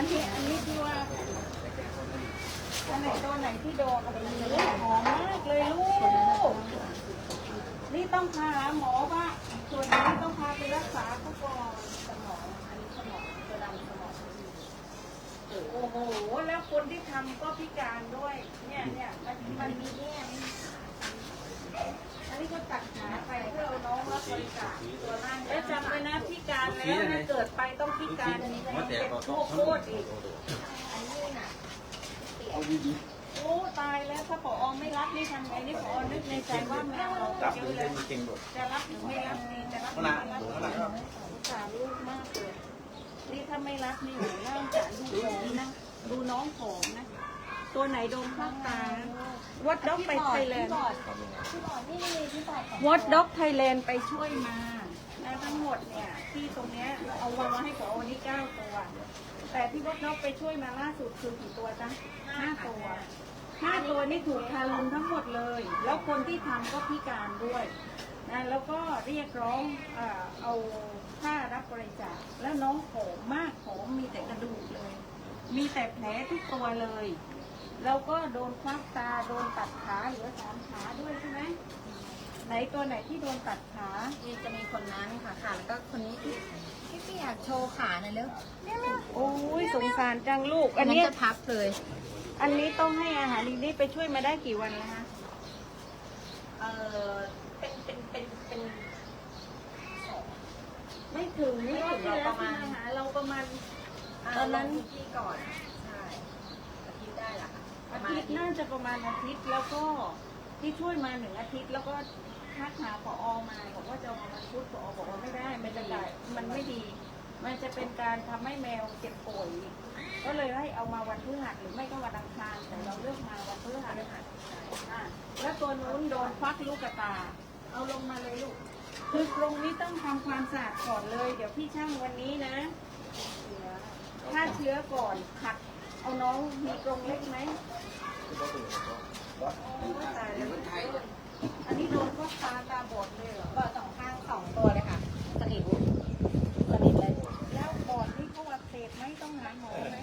อันนี้อันนี้ที่ว่าอันไหนตัวไหนที่โดนเอาไปเลยหอมมากเลยลูก นี่ต้องพาหมอว่าส่วนนี้ต้องพาไปรักษาเขาก่อนสมองอันนี้สมองจะดำสมองโอ้โห แล้วคนที่ทำก็พิการด้วย เนี่ยเนี่ยมันมันมีเนี่ นี่อันนี้ก็ตัดขาไปเพื่อเอาน้องรับบริจาคตัวนั่งแล้วจำไว้นะพิการแล้วนะเกิดไปต้องพิการอันนี้เจ็บโคตรโคตรอีกโอ้ตายแล้วถ้าปอไม่รับนี่ทำไงนี่ปอนึกในใจว่าแมวเราจับเยดูอะเลเล่ยนเก่งหมดจะรับหรือไม่รับนี่จะรับหรือไม่รับสงสารลูกมากเลยนี่ถ้าไม่รับนี่หนูน่าสงสารลูกผอมนะดูน้องผอมนะ ตัวไหนโดนข้างตาวัดด็อกไปไทยแลนด์พี่บอดนี่นี่พี่บอดของวัดด็อกไทยแลนด์ไปช่วยมาและทั้งหมดเนี่ยที่ตรงเนี้ยเอาวางมาให้ปอนี่เก้าตัว แต่ที่วัดด็อกไปช่วยมาล่าสุดคือกี่ตัวจ๊ะห้าตัวห้าตัวนี่ถูกทารุณทั้งหมดเลย แล้วคนที่ทำก็พิการด้วยนะแล้วก็เรียกร้องเออเอาค่ารับบริจาคแล้วน้องผอมมากผอมมีแต่กระดูกเลย มีแต่แผลทุกตัวเลย แล้วก็โดนควักตาโดนตัดขาเหลือสามขาด้วยใช่ไหมไหนตัวไหนที่โดนตัดขานี่จะมีคนนั้นค่ะค่ะแล้วก็คนนี้พี่พี่อยากโชว์ขาหน่อยเร็วเนี่ยเร็วโอ้ยสงสารจังลูก อัอันนนี้เนี้ยจะพับเลย อันนี้ต้องให้อาหารลิงนี่ไปช่วยมาได้กี่วันแล้วคะเออเป็นเป็นเป็นเป็นไม่ถึงไม่ถึงรอบที่เราประมาณที่หาเราประมาณอ่าตอนนั้นลงที่ก่อนใช่อาทิตย์ได้ละค่ะป อาทิตย์น่าจะประมาณอาทิตย์แล้วก็ที่ช่วยมาหนึ่งอาทิตย์แล้วก็ทักหาผอมาบอกว่าจะเอามาวันพุธผอบอกว่าไม่ได้มันจะได้มันไม่ดี มันจะเป็นการทำให้แมวเจ็บป่วยกก็เลยให้เอามาวันพฤหัสหรือไม่ก็วันอังคารแต่เราเลือกมาวันพฤหัสอะแล้วตัวนู้นโดนควักลูกกระตา เอาลงมาเลยลูก คือตรงนี้ต้องทำความสะอาดก่อนเลย เดี๋ยวพี่ช่างวันนี้นะฆ่าเชื้อก่อนขัด เอาน้องมีกรงเล็กไหมตายแล้วอันนี้โดนพวกตาตาบอดเลยเหรอบอดสองข้างสองตัวเลยค่ะสนิทสนิทเลย แล้วบอดนี่เขาอักเสบไหมต้องหาหมอไหม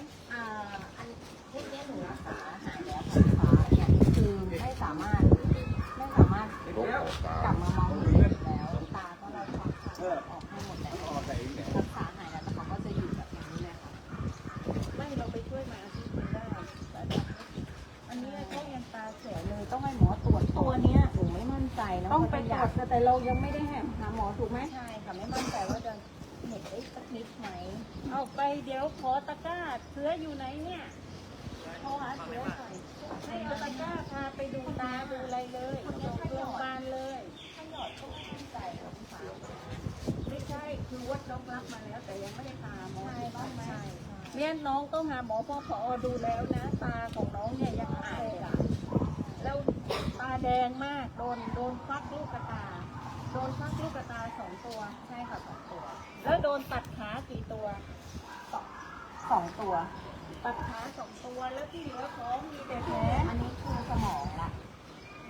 คือวัดน้องรับมาแล้ว แต่ยังไม่ได้พาหมอใช่ถูกต้ค่ะองไหมใช่เนี่ยน้องต้องหาหมอเพราะพอดูแล้วนะ ตาของน้องเนี่ยยังหายอะแล้วตาแดงมากโดนโดนฟักลูกกระตา โดนฟักลูกกระตาสองตัวใช่ค่ะสองตัว แล้วโดนตัดขากี่ตัวสองตัว ตัดขาสองตัวแล้วที่เหลือท้องมีแต่แผลอันนี้คือสมองละ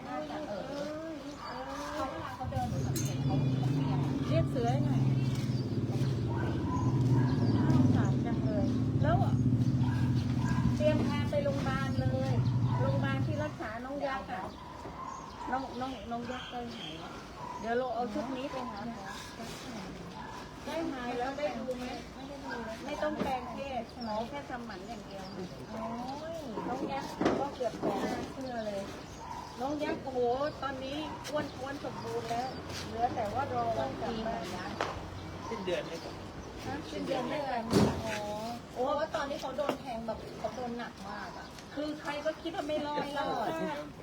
น่าจะเออเอ้ยลูกเอ้เขายเวลาเขาเดินหนูสังเกตเขาเขาเปลี่ยนเรียกเสือให้หน่อยน่าสงสารจัง เลยแล้วเตรียมพาไปโรงพยาบาลเลย โรงพยาบาลที่รักษาน้องยักษ์อะน้องน้องน้องยักษ์ได้หายแล้วเดี๋ยวเราเอาชุดนี้ไปหาหมอได้หายแล้วได้ดูไหมไม่ได้ดูเลยไม่ต้องแปลงเพศหมอแค่ทำหมันอย่างเดียวโอ้ยน้องยักษ์ก็เกือบแปลงน่าเชื่อเลย น้องยักษ์โอ้โหตอนนี้อ้วนท้วนสมบูรณ์แล้ว เหลือแต่ว่ารอวันกลับดีเหมามือนกันสิ้นเดือนเลยครับฮะเป็นเดือนได้เลยอ๋อ เพราะว่าตอนที่เขาโดนแทงแบบเขาโดนหนักมากอะคือใครก็คิดว่าไม่รอดไม่รอด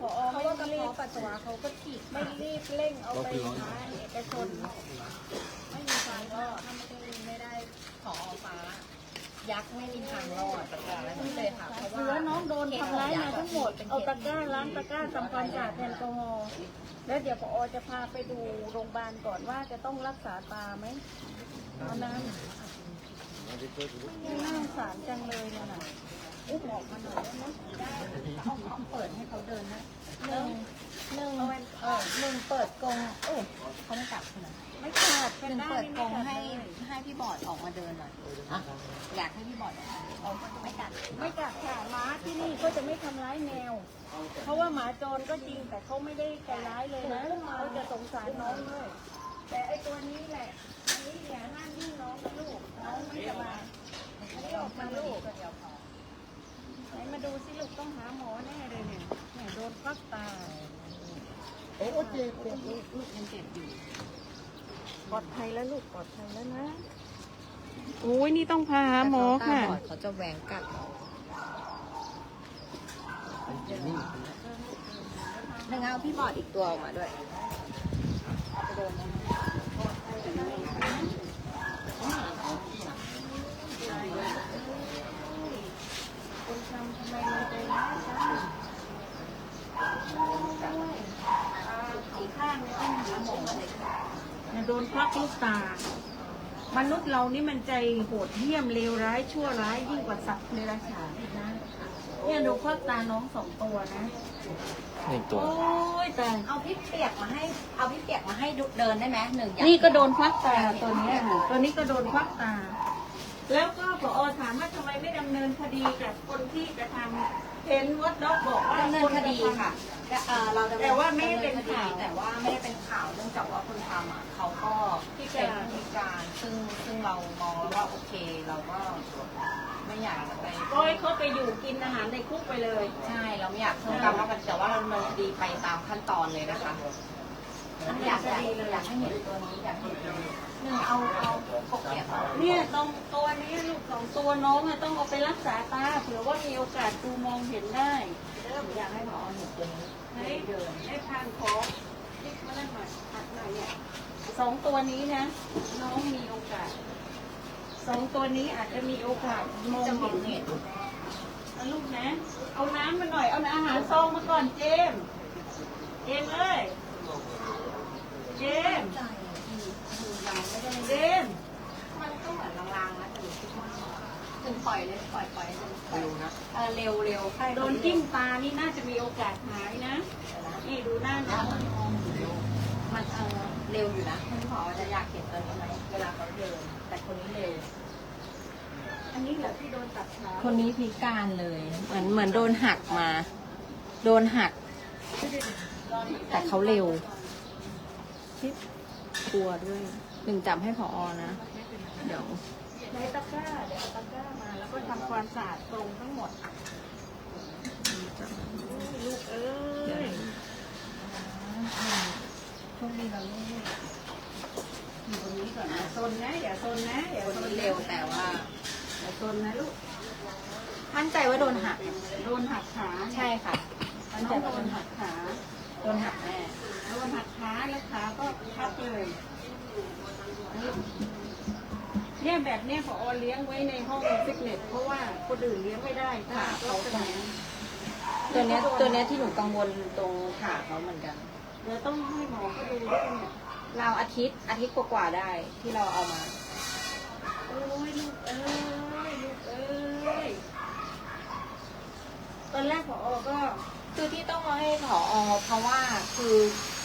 พอเพราะไม่ว่ากระรีเพาะบปัสสาวะเขาก็ฉีกไม่รีบเร่งเอาไปหาเอกชนไม่มีทางรอดถ้าไม่ได้ไม่ได้ขอฟ้า ยักษ์ไม่มีทางรอดนี่เลยค่ะเพราะเสืว่าอน้องโดนทำร้ายมาทั้งหมดเอาตะกร้าล้างตะกร้าทำความสะอาดแอลกอฮอล์แล้วเดี๋ยวพอจะพาไปดูโรงพยาบาลก่อนว่าจะต้องรักษาตาไหมเอาน้ำ น่าสงสารจังเลยเนี่ยนะอุ้มออกมาหน่อยได้ไหมได้เขาเขาเปิดให้เขาเดินนะหนึ่งหนึ่งเออหนึ่งเปิดกรงโอ้เขาไม่กลับใช่ไม่ขาดหเป็นนึ่งได้เปิดกรงให้ให้พี่บอดออกมาเดินหน่อยอยากให้พี่บอดออกมาไม่กัดไม่กัดค่ะม้าที่นี่ก็จะไม่ทำร้ายแมวเพราะว่าหมาโจรก็จริงแต่เขาไม่ได้ใจร้ายเลยนะเขาจะสงสารน้องด้วย แต่ไอตัวนี้แหละอันนี้อย่าห้ามยิ่งน้องนะลูกน้องไม่สบายอันนี้ออกมาลูกไหนมาดูสิลูกต้องหาหมอแน่เลยเนี่ยเนี่ยโดนฟักตาโอ้เจ็บเจ็บลูกลูกยังเจ็บอยู่ปลอดภัยแล้วลูกปลอดภัยแล้วนะโอ้ยนี่ต้องพาหาหมอค่ะแต่เขาตาบอดเขาจะแหวงกัดเราหนึ่งเอาพี่บอดอีกตัวออกมาด้วยจะ โดนไหมคนทำทำไมมันใจร้ายจังสีข้างเนี่ยต้องหาหมอเลยค่ะเนี่ยโดนควักลูกตามนุษย์เรานี่มันใจโหดเหี้ยมเลวร้ายชั่วร้ายยิ่งกว่าสัตว์ในราชาอีกนะเนี่ยดูควักตาน้องสองตัวนะ หนึ่งตัว โอ้ยแต่เอาพี่เปียกมาให้ เอาพี่เปียกมาให้ดูเดินได้ไหมหนึ่งอย่างนี่ก็โดนควักตาตัวเนี้ยตัวนี้ก็โดนควักตา แล้วก็ผอถามว่าทำไมไม่ดำเนินคดีกับคนที่กระทำเห็นวัดด็อกบอกว่าดำเนินคดีค่ะแต่เอ่อเราดำนินแต่ว่าไม่ได้เป็นดำคดีข่าว แต่ว่าไม่ได้เป็นข่าวเนื่องจากว่าคนทำอะเขาก็พิเป็กานรพิการซึ่งซึ่งเรามองแล้วว่าโอเคเราก็ ไม่อยากจะไปก็ให้เขาไปอยู่กินอาหารในคุกไปเลย ใช่เราไม่อยากเพิ่มกรรมแล้วกันแต่ว่าเราดำเนินคดีไปตามขั้นตอนเลยนะคะอยากอยากอยากให้เห็นตัวนี้อยากให้เห็นตัวนี้หนึ่งเอาเอาปกเปียกมาเนี่ยตรงตัวนี้ลูกสองตัวน้องอะต้องเอาไปรักษาตาเผื่อว่ามีโอกาสดูมองเห็นได้อยากให้หมอเห็นตัวนี้ให้เดินให้ทานของพลิกมาแล้วหน่อยหัดหน่อยเนี่ยสองตัวนี้นะ น้องมีโอกาส สองตัวนี้อาจจะมีโอกาสมองเห็เห็นนนะลูกนะ เอาน้ำมาหน่อย เอาอาหารซองมาก่อนเจม เจมเอ้ยเจมส์ใจม เจม มันก็เหมือนลางๆนะแต่หนูคิดว่าถึงปล่อยเลยปล่อยปล่อยเร็วนะเออเร็วเร็วใช่โดนจิ้มตานี่น่าจะมีโอกาสหายนะ นี่ดูหน้าน้อง เออเร็วอยู่นะคุณหมอจะอยากเห็นตัวนี้ไหมเวลาเขาเดิน แต่คนนี้เร็ว อันนี้เหรอที่โดนตัดขาคนนี้พิการเลย เหมือนเหมือนโดนหักมา โดนหัก แต่เขาเร็วกลัวด้วยหนึ่งจำให้พออนะ เดี๋ยวในตะกร้าเดี๋ยวเอาตะกร้ามา แล้วก็ทำความสะอาดตรงทั้งหมดลูกเอ้ย ช่วงนี้เราไม่อยู่ตรงนี้ก่อนอย่าซนนะอย่าซนนะอย่าคนซนนี้เร็วแต่ว่าอย่าซนนะลูกมั่นใจว่าโดนหัก โดนหักขาใช่ค่ะมัมั่นนใจจะว่าโดโดนนหัหักกขาโดนหักแน่โดนหักขาแล้วขาก็พับเลยเนี่ยแบบเนี้ยพอเลี้ยงไว้ในห้องฟิตเนสเพราะว่าคนอื่นเลี้ยงไม่ได้ถ้าเขาขนาดนั้นตัวเนี้ยตัวเนี้ยที่หนูกังวลตรงขาเขาเหมือนกัน เดี๋ยวต้องให้หมอเขาดูด้วยเนี่ยเราวอาทิตย์อาทิตย์กว่าๆได้ที่เราเอามา โอ้ยลูกเอ้ยลูกเอ้ยตอนแรกพอก็ คือที่ต้องมาให้ผอเพราะว่าคือ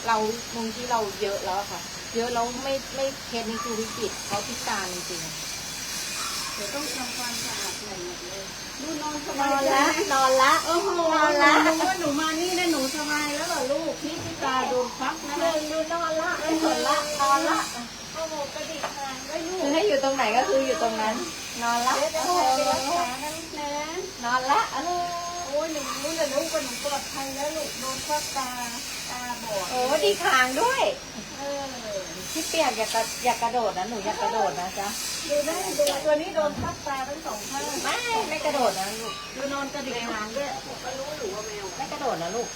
เรามุมที่เราเยอะแล้วอะค่ะ เยอะแล้วไม่ไม่เคสนี้คือวิกฤตเขาพิการจริงเดี๋ยวต้องทำความสะอาดใหม่หมดเลยดูนอนสๆนบาอยนใจละไหมนอนละ โอ้โหนอนละ หนูว่าหนูมา โดนฟักนะหนึ่งดูนอนละไม่สนละนอนละโอ้โหกระดิกหางไว้ลูกคือให้อยู่ตรงไหนก็คืออยู่ตรงนั้น นอนละเดี๋ยวจะพาไปรักษานะลูกนะนอนละโอ้ยหนูรู้เลยลูกว่าหนูปลอดภัยแล้วลูกโดนฟักตาตาบอดโอ้ดีขางด้วยเออพี่เปียกอย่ากระอย่ากระโดดนะหนูอย่ากระโดดนะจ๊ะดูได้ดูตัวนี้โดนฟักตาทั้งสองข้างไม่ไม่กระโดดนะลูกดูนอนกระดิกหางด้วยก็รู้หรือว่าแมวไม่กระโดดนะลูก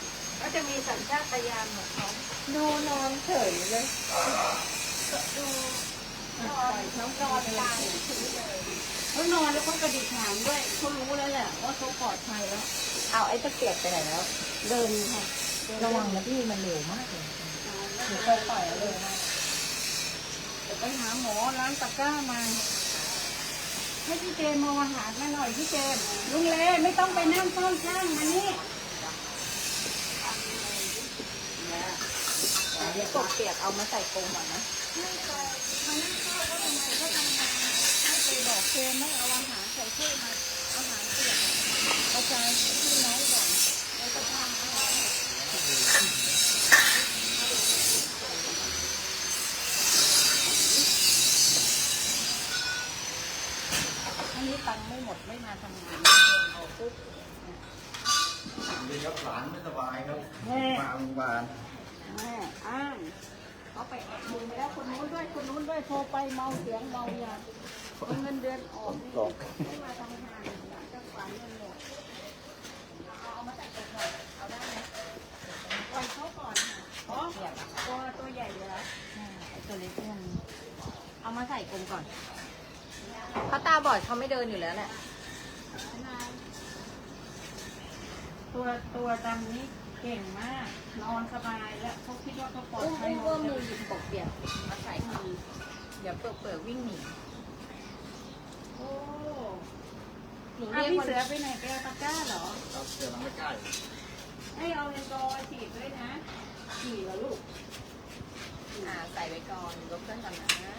ก็จะมีสัญชาตญาณของเขาดูนอนเฉยเลยดูนอนน้องนอนกลางเขานอนแล้วเขากระดิกหางด้วยเขารู้แล้วแหละว่าเขาปลอดภัยแล้ว เอาไอ้ตะเกียบไปไหนแล้ว เดินค่ะระวังนะพี่มันเร็วมากเลยหนูเคยปล่อยแล้วเร็วมากเดี๋ยวไปหาหมอร้านตะกร้ามาให้พี่เจมมาอาหารมาหน่อยพี่เจมลุงเลไม่ต้องไปนั่งต้นข้างมานี่ กบเปียกเอามาใส่กรงก่อนนะไม่ไปมันไม่เข้าก็ทำไมก็ทำงานไม่ไปบอกเฟรมไม่เอาอาหารใส่ถ้วยมาอาหารเปียกอะกระจายให้น้องก่อนแล้วก็ทำให้เราอันนี้ตังไม่หมดไม่มาทำงานเอาปุ๊บดีครับหลานไม่สบายครับแม่มาโรงพยาบาล แม่อ้างเขาไปแอบดูไปแล้วคนนู้นด้วยคนนู้นด้วยโทรไปเมาเสียงเมายาเอาเงินเดือนออกนี่ไม่มาทำงานอยากจะฝันเงินหมดเอาเอามาแต่ตัวหน่อยเอาได้ไหมปล่อยเขาก่อนอ๋อตัวตัวใหญ่อยู่แล้วไอ้ตัวเล็กเนี่ยมันเอามาใส่กรงก่อนเขาตาบอดเขาไม่เดินอยู่แล้วแหละตัวตัวดำนี่ เก่งมาก นอนสบายแล้วเขาคิดว่าเขาปลอดอุ้มภัยอุ้มหมก็ดมือหยิบกบเปียกมาใส่มือเดี๋ยวเปลือกเปลือกวิ่งหนีโอ้หนูอะเรียกพี่คนเสือไปไหนไปเอาตะกร้าเหรอ ครับเดี๋ยวเราไม่ใกล้ให้เอาแอลกอฮอล์ฉีดด้วยนะ ฉีดเหรอลูก อ่าใส่ไว้ก่อนยกเครื่องก่อนนะ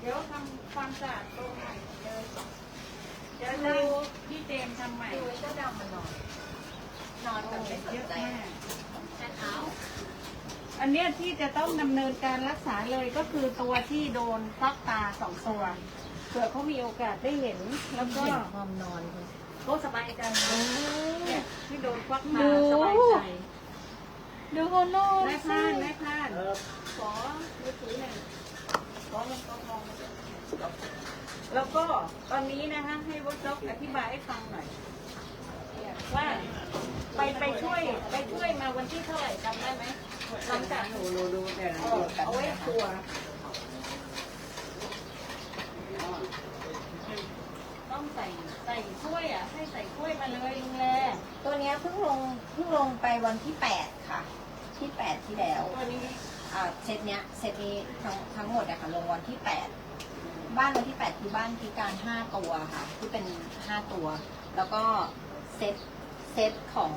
เดี๋ยวทำความสะอาดตรงใหม่เลยเดี๋ยวจะพี่เจมส์ทำใหม่ ดูไอ้เจ้าดำมันนอน นอนแบบไม่สนเยอะใจมากแค่เท้าอันเนี้ยที่จะต้องดำเนินการรักษาเลยก็คือตัวที่โดนฟักตาสองตัวเผื่อเขามีโอกาสได้เห็นแล้วก็เห็นความนอนคุณก็สบายใจเนี่ยที่โดนฟักดูตาสบายใจดูเขานอนแม่พลาดแม่พลาดขอมือถือหน่อยขอเงินกองทองมาด้วยแล้วก็ตอนนี้นะคะให้วอด็อกอธิบายให้ฟังหน่อย ว่าไปไปช่วยไปช่วยมาวันที่เท่าไหร่จำได้ไหมหลังจากหนูรู้รู้แต่เอาไว้ตัว ต้องใส่ใส่ถ้วยอะ ให้ใส่ถ้วยมาเลยลุงแลตัวเนี้ยเพิ่งลงเพิ่งลงไปวันที่แปดค่ะ ที่แปดที่แล้ว ตัวนี้อ่าเซตเนี้ยเซตนี้ทั้งทั้งหมดอะค่ะลงวันที่แปดบ้านวันที่แปดคือบ้านพิการห้าตัวค่ะ ที่เป็นห้าตัว แล้วก็เซต เซตของ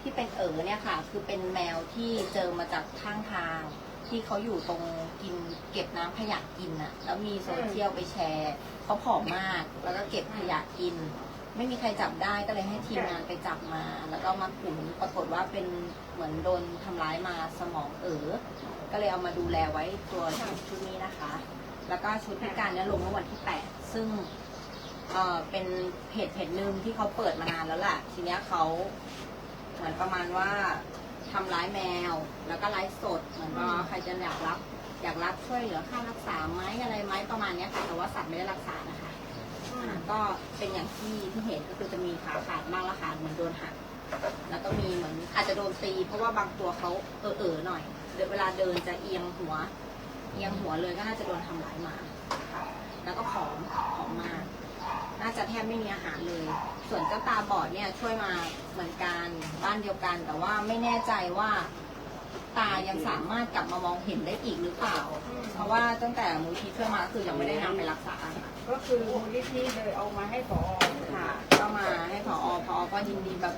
ที่เป็นเอ๋อเนี่ยค่ะ คือเป็นแมวที่เจอมาจากข้างทาง ที่เขาอยู่ตรงกินเก็บน้ำขยะกินอะแล้วมีโซเชียลไปแชร์เขาผอมมากแล้วก็เก็บขยะกิน ไม่มีใครจับได้ก็เลยให้ทีมงานไปจับมา แล้วก็มาขุนปรากฏว่าเป็นเหมือนโดนทำร้ายมาสมองเอ๋อก็เลยเอามาดูแลไว้ตัวชุดนี้นะคะ แล้วก็ชุดพิการเนี่ยลงเมื่อวันที่ 8 ซึ่ง เอ่อเป็นเพจเพจหนึ่งที่เขาเปิดมานานแล้วแหละทีเนี้ยเขาเหมือนประมาณว่าทำร้ายแมว แล้วก็ไลฟ์สด เหมือนว่าใครจะอยากรับ อยากรับช่วยเหลือค่ารักษาไหมอะไรไหมประมาณเนี้ยค่ะแต่ว่าสัตว์ไม่ได้รักษานะคะอ่าก็เป็นอย่างที่ที่เห็นก็คือจะมีขาขาดมากและขาเหมือนโดนหักแล้วก็มีเหมือนอาจจะโดนตี เพราะว่าบางตัวเขาเออเออๆหน่อยเดี๋ยวเวลาเดินจะเอียงหัว เอียงหัวเลยก็น่าจะโดนทำร้ายมาค่ะแล้วก็ผอมผอมมาก น่าจะแทบไม่มีอาหารเลย ส่วนเจ้าตาบอดเนี่ยช่วยมาเหมือนกันบ้านเดียวกัน แต่ว่าไม่แน่ใจว่าตายังสามารถกลับมามองเห็นได้อีกหรือเปล่า เพราะว่าตั้งแต่มูลที่ช่วยมาคือยังไม่ได้นำไปรักษาค่ะก็คือมูลนิธิเลยเอามาให้ผอค่ะก็มาให้พอพอก็ยินดีแบบ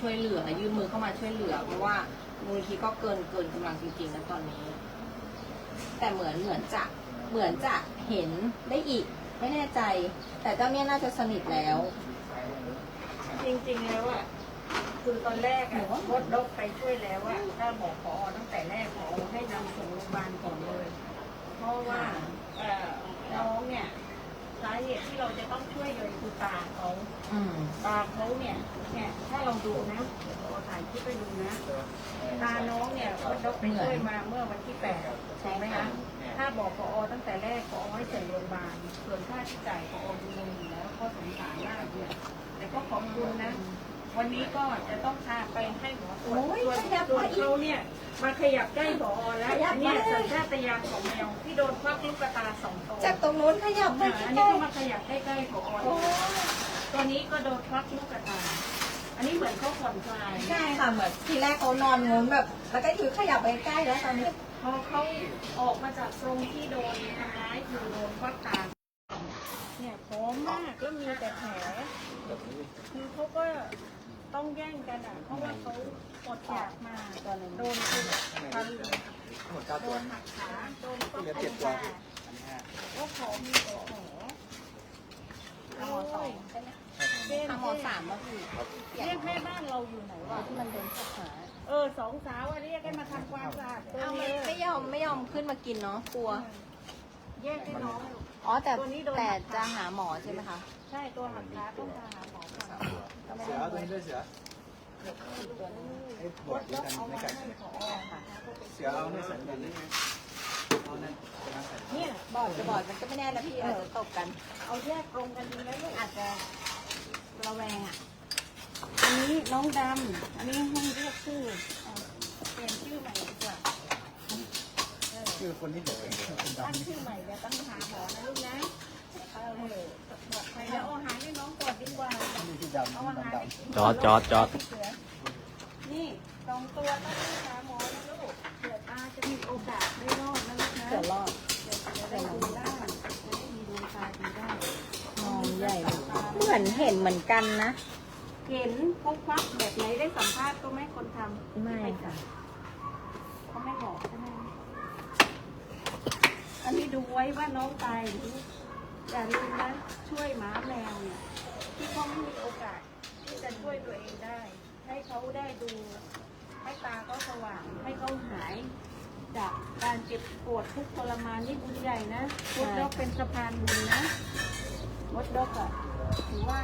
ช่วยเหลือยื่นมือเข้ามาช่วยเหลือ เพราะว่ามูลนิธิก็เกินเกินกำลังจริงๆนะตอนนี้ แต่เหมือนเหมือนจะเหมือนจะเห็นได้อีก ไม่แน่ใจ แต่เจ้าเนี่ยน่าจะสนิทแล้ว จริงๆแล้วอะคือตอนแรกอะวอด็อกไปช่วยแล้วอะถ้าบอกผอตั้งแต่แรกผอให้นำส่งโรงพยาบาลก่อนเลย เพราะว่าเอ่อน้องเนี่ยสาเหตุที่เราจะต้องช่วยเลยคือตาเขาอืม ตาเขาเนี่ยเนี่ยถ้าเราดูนะเราถ่ายคลิปไปดูนะ ตาน้องเนี่ยวัดดอกไปช่วยมาเมื่อวันที่แปดใช่ไหมคะ ถ้าบอกพอตั้งแต่แรกพอให้ส่งโรงพยาบาลส่วนค่าใช้จ่ายพอดูเงินอยู่แล้วก็สงสารมากเนี่ยแต่ก็ขอบคุณนะ วันนี้ก็จะต้องพาไปให้หมอตรวจโอ้ยส่วนขยับส่วนมาอีกเขาเนี่ยมาขยับใกล้พอแล้วขยับมาเนี่ยสัญชาตญาณของแมวที่โดนควักลูกตาสองตัวจากตรงนู้นขยับไปอ่าใกอันนี้ล้ก็มาขยับใกล้ๆพอๆโอ้ตัวนี้ก็โดนควักลูกตาอันนี้เหมือนเขาผ่อนคลายใช่ค่ะเหมือนทีแรกเขานอนงงแบบ แล้วก็อยู่ขยับไปใกล้แล้วตอนนี้ พอเขาออกมาจากตรงที่โดนทำร้ายคือโดนควักตาเนี่ยพร้อมมากแล้วมีแต่แผลคือเขาก็ต้องแย่งกันอะ เพราะว่าเขาอดอยากมาตัวหนึ่งโดนคือทันโดนหักขาโดนต้ที่องเหลือเจ็ดคตัวาก็ขอมีแต่แผลทางหมอสองใช่ไหมหมอสามก็คือเรียกแม่บ้านเราอยู่ไหนวะที่มันเป็นสัตว์หา เออสองสาวอะเรียกให้มาทำความสะอาดตัวเอานี้ไม่ไม่ยอมไม่ยอมขึ้นมากินเนาะกลัว แยกให้น้อง อ๋อแต่ตัวนี้โดน แต่จะหาหมอใช่ไหมคะ ใช่ตัวหักขาต้องพาหาหมอก่อนเสือเอาตัวนี้ด้วยเสือไอ้บวชด้วยกันเอาไม่มากัดให้ผอเสือเอาไม่ใส่กันนี่ไงเอานั่นจะนั่งใส่เนี่ยบอดจะบอดมันก็ไม่แน่นะพี่อาจจะตบกัน เอาแยกตรงกันดีไหมลูกอาจจะระแวงอะ อันนี้น้องดำ อันนี้ให้เรียกชื่อเอาเปลี่ยนชื่อใหม่ดีกว่าคือคนที่เดือดคนตั้งดำชื่อใหม่เดี๋ยวต้องหาหมอนะลูกนะเออปลอดภัยแล้วเอาอาหารให้น้องก่อนดีกว่านี่ที่ดำเอาอาหารดำให้ดำจอดจอดจอดเสืนี่สองตัวต้องไปหาหมอนะลูกเผื่อตาจะมีโอกาสได้รอดนะลูกนะเสือรอดจะได้ดูได้จะได้มีดวงตาดีได้มองใหญ่เลยเหมือนเห็นเหมือนกันนะ เห็นพกควักแบบไหนได้สัมภาษณ์ก็ไหม่คนทำไม่ค่ะเขาไม่บอกใช่ไหมอันนี้ดูไว้ว่าน้องตายหรืออย่าลืมนะช่วยหมาแมวเนี่ยที่เขาไม่มีโอกาสที่จะช่วยตัวเองได้ ให้เขาได้ดูให้ตาเขาสว่างให้เขาหายจากการเจ็บปวดทุกข์ทรมานนี่บุญใหญ่นะมดดอกเป็นสะพานบุญนะมดดอกอะถือว่า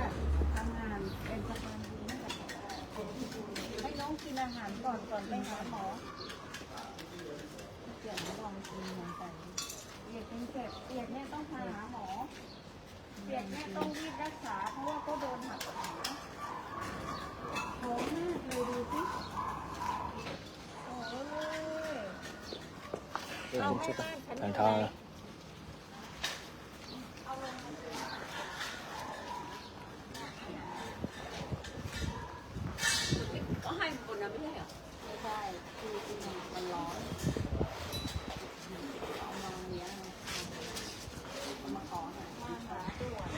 ทำงานเป็นสะพานบุญให้กับเราให้น้อง กินอาหารก่อนก่อนไปหาหมอเกี่ยวกับลองกินเหมือนกันเปียกเป็นเจ็บเปียกเนี่ยต้องพาหาหมอเปียกเนี่ยต้องรีบรักษาเพราะว่าเขาโดนหักขาโหมากเลยดูสิโอ้ยเอาให้บ้านฉันทาง อยู่ ทาง ไหน ก็ให้คนนะไม่ใช่เหรอ ไม่ใช่คือคือมันร้อนเอามาเลี้ยงเอามาขอหน่อย มาหาด่วน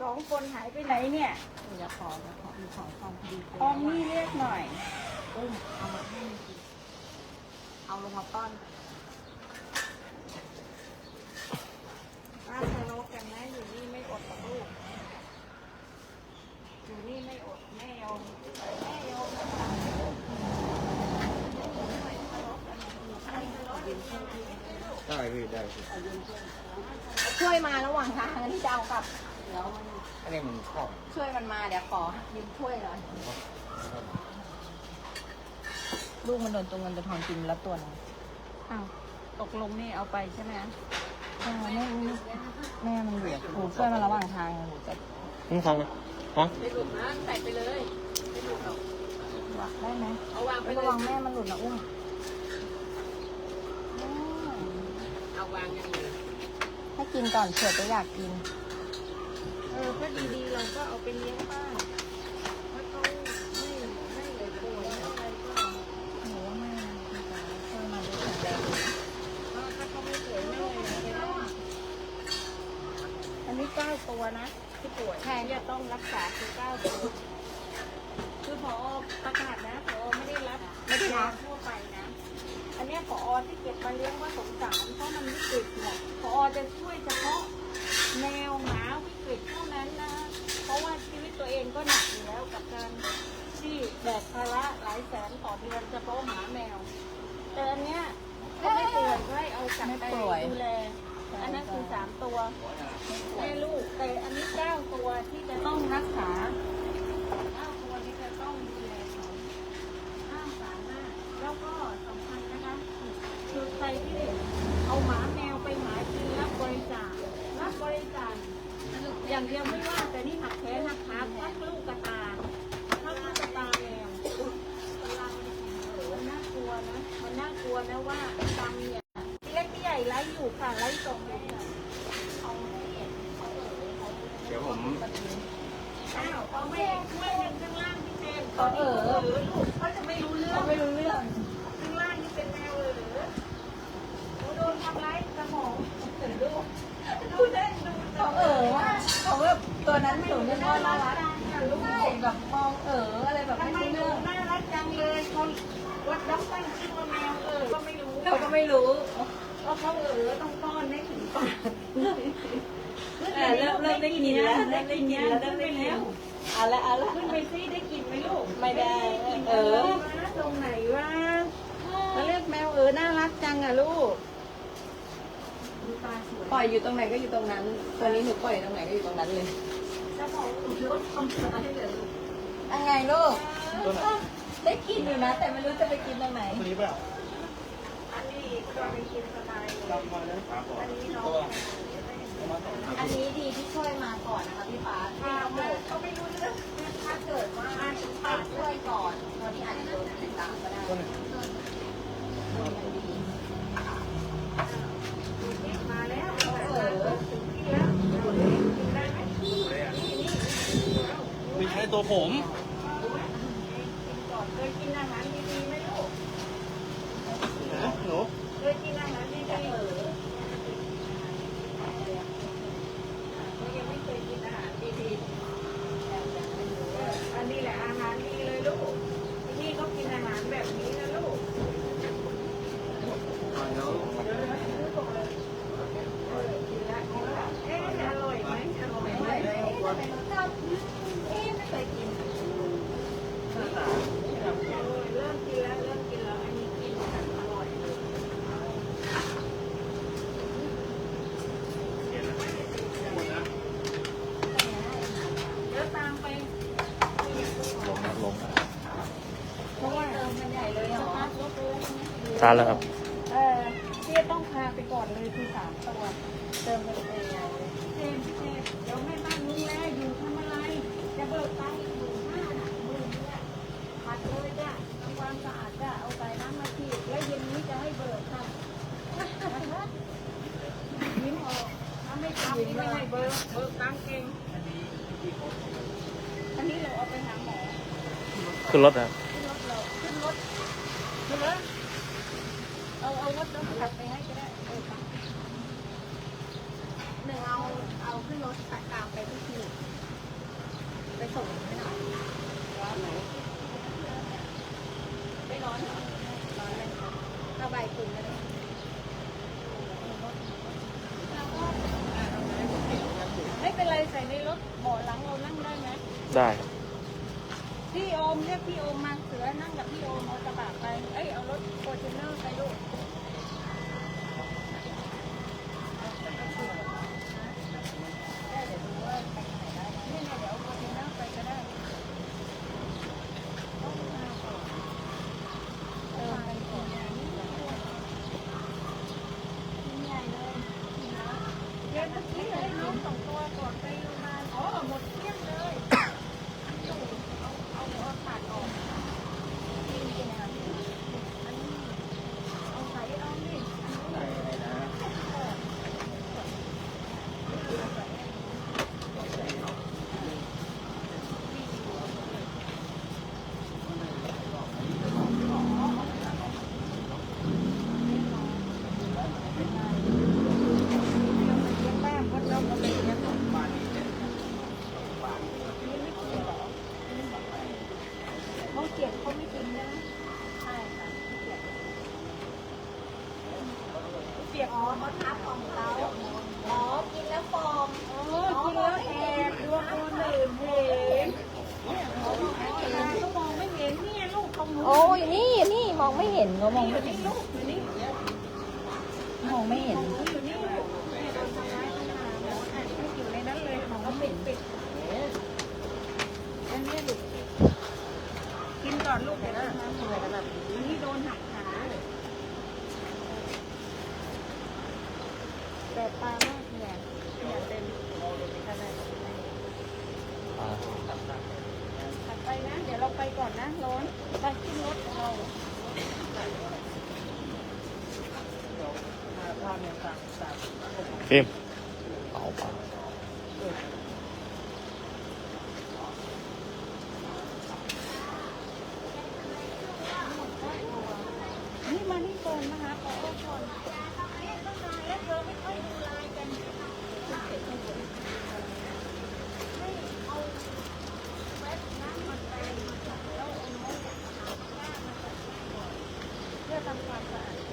สองคนหายไปไหนเนี่ย หนูจะขอจะขอมีของฟองพอดี ออมนี่เรียกหน่อย อุ้มเอามาให้มันกินเอาลงมาป้อน ป้าทะเลาะกันนะอยู่นี่ไม่อดกับลูก อยู่นี่ไม่อดแม่ยอมแม่ยอมนะคะทะเลาะกันอยู่ใครทะเลาะกันอยู่ ได้พี่ได้พี่ช่วยมาระหว่างทางที่จะเอากลับเดี๋ยวมันอันนี้มันครอบช่วยมันมาเดี๋ยวขอยืมช่วยหน่อยลูกมันโดนตัวเงินตัวทองกินแล้วตัวนึงอ้าวตกลงนี่เอาไปใช่ไหมแม่แม่แม่มันอยู่หนูช่วยมันระหว่างทางหนูจะนี่ฟังนะฟังไปหลุดนะใส่ไปเลยไปหลุดหรอกได้ไหมเอาวางไประวังแม่มันหลุดนะอุ้มเอาวางยังไงให้ กินก่อนเผื่อจะอยากกิน เออถ้าดีๆเราก็เอาไปเลี้ยงบ้านถ้าเขาไม่ไม่เลยป่วยอะไรก็หนูว่าแม่มันจะช่วยมาด้วยกันแรงถ้าเขาไม่ป่วยไม่เลยไปบ้านอันนี้เก้าตัวนะที่ป่วยที่จะต้องรักษาคือเก้าตัวคือพอประกาศนะพอไม่ได้รับไม่ได้รับ นะอันเนี้ยพอที่เก็บมาเลี้ยงว่าสงสารเพราะมันวิกฤตเนี่ยพอจะช่วยเฉพาะแมวหมาวิกฤตเท่านั้นนะ เพราะว่าชีวิตตัวเองก็หนักอยู่แล้วกับการที่แบกภาระหลายแสนต่อเดือนเฉพาะหมาแมว แต่อันเนี้ยก็ไม่ป่วยก็ให้เอากลับไปดูแลอันนั้นคือสามตัวแม่ลูกแต่อันนี้เก้าตัวที่จะต้องรักษาเก้าตัวที่จะต้องดูแลเขาห้ามสามารถแล้วก็สำคัญนะคะ คือใครที่เอาหมาแมวไปหากินรับบริจาครับบริจาค อย่างเดียวไม่ว่าแต่นี่หักแขนหักขาพักลูกกระตาพักลูกกระตาแมวกำลังเออมันน่ากลัวนะมันน่ากลัวนะว่าตังเนี่ยที่เล็กที่ใหญ่ไล่อยู่ค่ะไล่ส่งอยู่ค่ะเอาให้เดี๋ยวผมอ้าวเขาไม่ช่วยกันข้างล่างที่เป็นเขาเออลูกเขาจะไม่รู้เรื่อง เขาไม่รู้เรื่อง ข้างล่างนี่เป็นแมวเออหนูโดนทำร้ายสมองถึงลูกดูได้ดู เขาเออว่า เรู้ ก็เขาเออต้องป้อนได้ถึงปาก เออเริ่มเริ่มได้กินแล้วเริ่มได้กิน แล้วเริ่มได้กินเอาละเอาละขึ้นไปซิได้กินไหมลูกไม่ได้กินเอเอออตรงไหนวะเขาเรียกแมวเออน่ารักจังอะลูกดูตาสวยปล่อยอยู่ตรงไหนก็อยู่ตรงนั้นตัวนี้หนูปล่อยตรงไหนก็อยู่ตรงนั้นเลยจะบอกรถทำร้ายเลยลูกยังไงลูกได้กินอยู่นะ แต่ไม่รู้จะไปกินตรงไหนตัวนี้เปล่าอันนี้ตัวไปกินสบายเลยลำมาแล้วครับผมอันนี้น้อง อันนี้ดีที่ช่วยมาก่อนนะคะพี่ฟ้าถ้าเกิดเขาไม่รู้เรื่องถ้าเกิดว่าป้าช่วยก่อนตัวนี้อาจจะโดนติดตามก็ได้ดีมาแล้วเออถึงที่แล้วมไม่ใช่ตัวผม ก่อนเคยกินอาหารดีๆไหมลูก หนู เคยกินอาหารดีๆเออเขายังไม่เคยกินอาหารดีๆอันนี้แหละอาหารดีเลยลูกที่เขากินอาหารแบบนี้นะลูก เอ๊ะอร่อยไหมอร่อยไหม เอ๊ะทำไมรสชาติเอ๊ะไม่เคยกิน เริ่มกินแล้วเริ่มกินแล้วอันนี้กินแบบอร่อยเลยเดี๋ยวตามไป ลงครับลง เพราะว่า เติมกันใหญ่เลยเหรอ ทานแล้วครับ เออพี่ต้องพาไปก่อนเลยคือสามตัวเติมกันเป็นใหญ่เลยเจมส์เจมส์เดี๋ยวแม่บ้านรู้แล้วอยู่ทำอะไรจะเบิกตังค์อีกหมื่นห้าน่ะหมื่นเนี่ยผัดเลยจ้ะทำความสะอาดจ้ะเอาใส่น้ำมาฉีดแล้วเย็นนี้จะให้เบิกค่ะยิ้มออกถ้าไม่ทำนี่ไม่ให้เบิกเบิกตังค์เองอันนี้เราเอาไปหาหมอขึ้นรถนะ เอาเอารถแล้วขับไปให้ก็ได้เออไปหนึ่งเอาเอาขึ้นรถตามไปที่คลินิกไปส่งให้หน่อยร้อนไหมไม่ร้อนเหรอร้อนเลยค่ะระบายคุณก็ได้ไม่เป็นไรใส่ในรถเบาะหลังเรานั่งได้ไหมได้ครับพี่โอมเรียกพี่โอมมาเสือนั่งกับพี่โอมเอากระบะไป เอ้ยเอารถฟอร์จูเนอร์ไปลูกนี่ไงเดี๋ยวเอาฟอร์จูเนอร์ไปก็ได้ต้องมาก่อนเออไปก่อนนี่ใหญ่เลยนะเดี๋ยวเมื่อกี้ให้น้องสองตัวก่อนไปโรงพยาบาลอ๋อหมดเกลี้ยงเลย เอาเอาเอาถาดออกนี่นี่นะคะอันนี้เอาใส่เอานี่อันนี้บ้านก็ต้องเอาไปเลี้ยงของบ้านนี่ไม่เกี่ยวหรอเขาเกลียดเขาไม่กินนะ ใช่ค่ะ เปียก อ๋อเขาทับของเขาอ๋อ กินแล้วฟอง โอ้กินแล้วแอบดวงคนอื่นเห็นเนี่ยเขามองไม่เห็นเขามองไม่เห็นนี่ลูกเขาหนู โอ้ยนี่นี่มองไม่เห็นเขามอง อ ไม่ ยู่ เห็ นี่ น ลูกอยู่นี่ มองไม่เห็น เขาอยู่นี่ลูกเนี่ยโดนทำร้ายตั้งนานแล้วอะไม่อยู่ในนั้นเลยของเขาปิดปิดอันนี้ลูกกินก่ อนลูกเดี๋ยนะนนี้โดนหักขาแต่ปลามากเนี่ยเนี่ยเต็มขนาดนี้อ่าถัดไปนะ เดี๋ยวเราไปก่อนนะร้อนไปขึ้นรถเราฟิล์มเอาไป นี่มานี่ก่อนมาหาปอก่อนเนี่ยตั้งนานแล้วเธอไม่ค่อยดูไลน์กันให้เอาแว็บน้ำมันไปแล้วเอาโน้ตหน้ามาใส่ก่อนเพื่อทำ ความสะอาด